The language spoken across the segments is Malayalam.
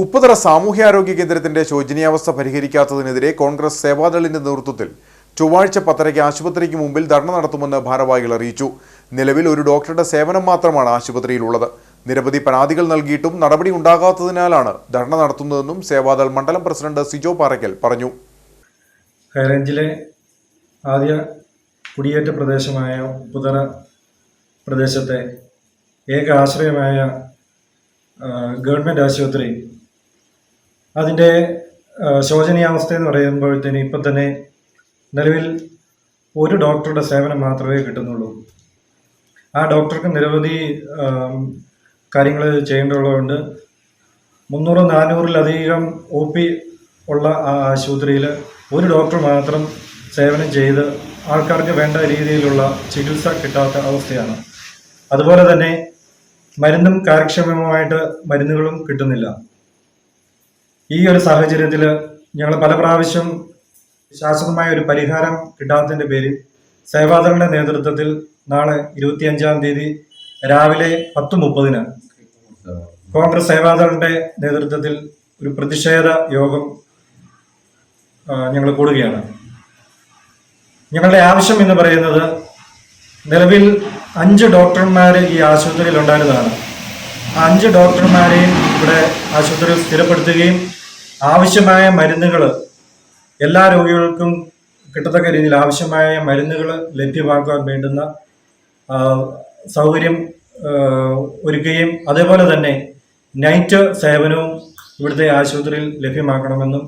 ഉപ്പുതറ സാമൂഹ്യാരോഗ്യ കേന്ദ്രത്തിന്റെ ശോചനീയാവസ്ഥ പരിഹരിക്കാത്തതിനെതിരെ കോൺഗ്രസ് സേവാദളിന്റെ നേതൃത്വത്തിൽ ചൊവ്വാഴ്ച പത്തരയ്ക്ക് ആശുപത്രിക്ക് മുമ്പിൽ ധർണ നടത്തുമെന്ന് ഭാരവാഹികൾ അറിയിച്ചു. നിലവിൽ ഒരു ഡോക്ടറുടെ സേവനം മാത്രമാണ് ആശുപത്രിയിലുള്ളത്. നിരവധി പരാതികൾ നൽകിയിട്ടും നടപടി ഉണ്ടാകാത്തതിനാലാണ് ധർണ നടത്തുന്നതെന്നും സേവാദൾ മണ്ഡലം പ്രസിഡന്റ് സിജോ പാറയ്ക്കൽ പറഞ്ഞു. ഹൈറേഞ്ചിലെ ആദ്യ കുടിയേറ്റ പ്രദേശമായ ഉപ്പുതറ പ്രദേശത്തെ ഏക ആശ്രയമായ ഗവൺമെന്റ് ആശുപത്രി അതിന്റെ ശോചനീയാവസ്ഥ എന്ന് പറയുമ്പോഴത്തേന് ഇപ്പം തന്നെ നിലവിൽ ഒരു ഡോക്ടറുടെ സേവനം മാത്രമേ കിട്ടുന്നുള്ളൂ. ആ ഡോക്ടർക്ക് നിരവധി കാര്യങ്ങൾ ചെയ്യേണ്ടതുള്ളതുകൊണ്ട് മുന്നൂറ് നാനൂറിലധികം ഒ പി ഉള്ള ആ ആശുപത്രിയിൽ ഒരു ഡോക്ടർ മാത്രം സേവനം ചെയ്ത് ആൾക്കാർക്ക് വേണ്ട രീതിയിലുള്ള ചികിത്സ കിട്ടാത്ത അവസ്ഥയാണ്. അതുപോലെ തന്നെ മരുന്നും കാര്യക്ഷമമായിട്ട് മരുന്നുകളും കിട്ടുന്നില്ല. ഈ ഒരു സാഹചര്യത്തിൽ ഞങ്ങൾ പല പ്രാവശ്യം ശാശ്വതമായ ഒരു പരിഹാരം കിട്ടാത്തതിന്റെ പേരിൽ സേവാദളുടെ നേതൃത്വത്തിൽ നാളെ ഇരുപത്തിയഞ്ചാം തീയതി രാവിലെ പത്ത് മുപ്പതിന് കോൺഗ്രസ് സേവാദളിന്റെ നേതൃത്വത്തിൽ ഒരു പ്രതിഷേധ യോഗം ഞങ്ങൾ കൂടുകയാണ്. ഞങ്ങളുടെ ആവശ്യം എന്ന് പറയുന്നത് നിലവിൽ അഞ്ച് ഡോക്ടർമാർ ഈ ആശുപത്രിയിൽ ഉണ്ടായിരുന്നതാണ് ആ അഞ്ച് ഡോക്ടർമാരെയും ഇവിടെ ആശുപത്രിയിൽ സ്ഥിരപ്പെടുത്തുകയും ആവശ്യമായ മരുന്നുകൾ എല്ലാ രോഗികൾക്കും കിട്ടത്തക്ക രീതിയിൽ ആവശ്യമായ മരുന്നുകൾ ലഭ്യമാക്കാൻ വേണ്ടുന്ന സൗകര്യം ഒരുക്കുകയും അതേപോലെ തന്നെ നൈറ്റ് സേവനവും ഇവിടുത്തെ ആശുപത്രിയിൽ ലഭ്യമാക്കണമെന്നും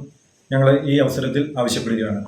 ഞങ്ങൾ ഈ അവസരത്തിൽ ആവശ്യപ്പെടുകയാണ്.